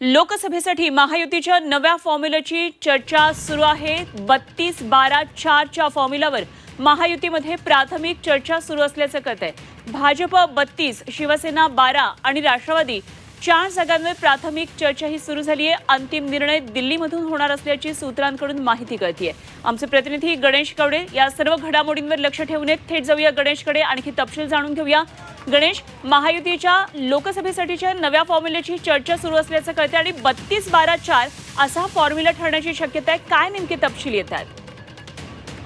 लोकसभेसाठी महायुतीच्या नव्या फॉर्म्युलाची चर्चा सुरू आहे. बत्तीस बारा चारच्या फॉर्म्युलावर महायुतीमध्ये प्राथमिक चर्चा सुरू असल्याचं कळत आहे भाजप बत्तीस शिवसेना बारा आणि राष्ट्रवादी चार जागांवर प्राथमिक चर्चा ही सुरू झाली आहे अंतिम निर्णय दिल्लीमधून होणार असल्याची सूत्रांकडून माहिती कळतीये. आमचे प्रतिनिधी गणेश कवडे या सर्व घडामोडींवर लक्ष ठेवून थेट जाऊया. गणेशकडे आणखी तपशील जाणून घेऊया. गणेश महायुतीच्या लोकसभेसाठीच्या नव्या फॉर्म्युल्याची चर्चा सुरू असल्याचं कळते आणि बत्तीस बारा चार असा फॉर्म्युला ठरण्याची शक्यता आहे. काय नेमके तपशील येतात?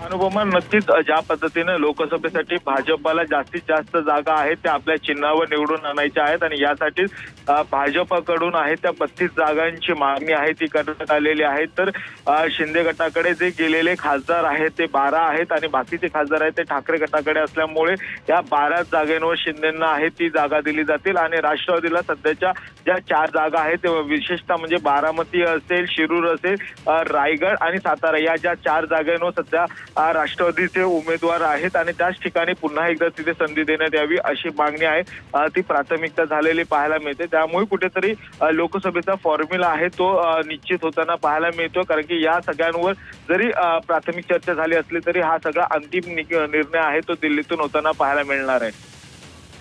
अनुपमा नक्कीच ज्या पद्धतीने लोकसभेसाठी भाजपाला जास्तीत जास्त जागा आहेत त्या आपल्या चिन्हावर निवडून आणायच्या आहेत आणि यासाठी भाजपाकडून भाजपकडून आहे त्या बत्तीस जागांची मागणी आहे ती करण्यात आलेली आहे. तर शिंदे गटाकडे जे गेलेले खासदार आहेत ते बारा आहेत आणि बाकीचे खासदार आहेत ते ठाकरे गटाकडे असल्यामुळे या बारा जागेंवर शिंदेना आहे ती जागा दिली जातील आणि राष्ट्रवादीला सध्याच्या ज्या चार जागा आहेत ते विशेषतः म्हणजे बारामती असेल शिरूर असेल रायगड आणि सातारा या ज्या चार जागेंवर सध्या राष्ट्रवादीचे उमेदवार आहेत आणि त्याच ठिकाणी पुन्हा एकदा तिथे संधी देण्यात यावी अशी मागणी आहे. ती प्राथमिकता झालेली पाहायला मिळते. त्यामुळे कुठेतरी लोकसभेचा फॉर्म्युला आहे तो निश्चित होताना पाहायला मिळतो कारण की या सगळ्यांवर जरी प्राथमिक चर्चा झाली असली तरी हा सगळा अंतिम निर्णय आहे तो दिल्लीतून होताना पाहायला मिळणार आहे.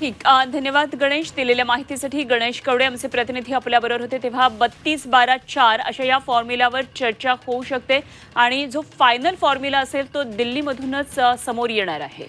ठीक धन्यवाद गणेश दिलेल्या माहितीसाठी. गणेश कवडे आमचे प्रतिनिधी आपल्याबरोबर होते. तेव्हा बत्तीस बारा चार अशा या फॉर्म्युलावर चर्चा होऊ शकते. आणि जो फायनल फॉर्म्युला असेल तो दिल्लीमधूनच समोर येणार आहे.